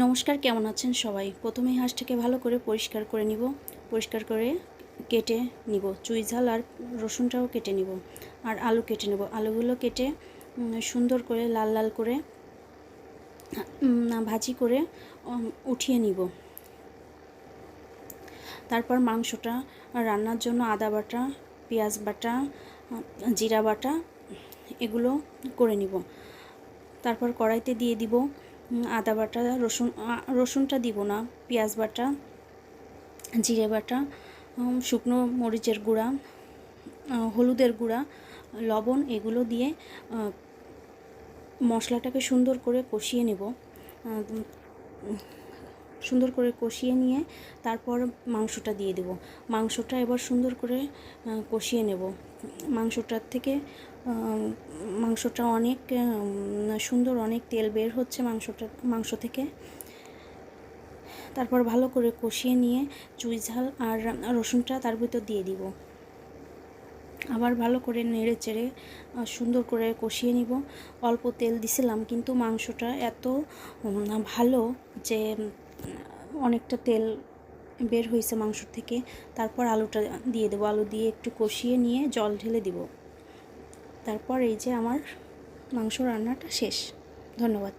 নমস্কার, কেমন আছেন সবাই? প্রথমে হাঁসটাকে ভালো করে পরিষ্কার করে নিব। পরিষ্কার করে কেটে নিব। চুই ঝাল আর রসুনটাও কেটে নিব আর আলু কেটে নেব। আলুগুলো কেটে সুন্দর করে লাল লাল করে ভাজি করে উঠিয়ে নিব। তারপর মাংসটা রান্নার জন্য আদা বাটা, পেঁয়াজ বাটা, জিরা বাটা, এগুলো করে নিব। তারপর কড়াইতে দিয়ে দিব আদা বাটা, রসুন রসুনটা দিব না, পেঁয়াজ বাটা, জিরে বাটা শুকনো মরিচের গুঁড়া হলুদের গুঁড়া, লবণ এগুলো দিয়ে মশলাটাকে সুন্দর করে কষিয়ে নেব। সুন্দর করে কষিয়ে নিয়ে তারপর মাংসটা দিয়ে দেব। মাংসটা এবার সুন্দর করে কষিয়ে নেব। মাংসটার থেকে মাংসটা অনেক সুন্দর অনেক তেল বের হচ্ছে মাংসটা, মাংস থেকে। তারপর ভালো করে কষিয়ে নিয়ে চুই ঝাল আর রসুনটা তার ভিতর দিয়ে দিব। আবার ভালো করে নেড়ে চেড়ে সুন্দর করে কষিয়ে নিব। অল্প তেল দিছিলাম, কিন্তু মাংসটা এত ভালো যে অনেকটা তেল বের হয়েছে মাংসর থেকে। তারপর আলুটা দিয়ে দেবো। আলু দিয়ে একটু কষিয়ে নিয়ে জল ঢেলে দিব। তারপর এই যে আমার মাংস রান্নাটা শেষ। ধন্যবাদ।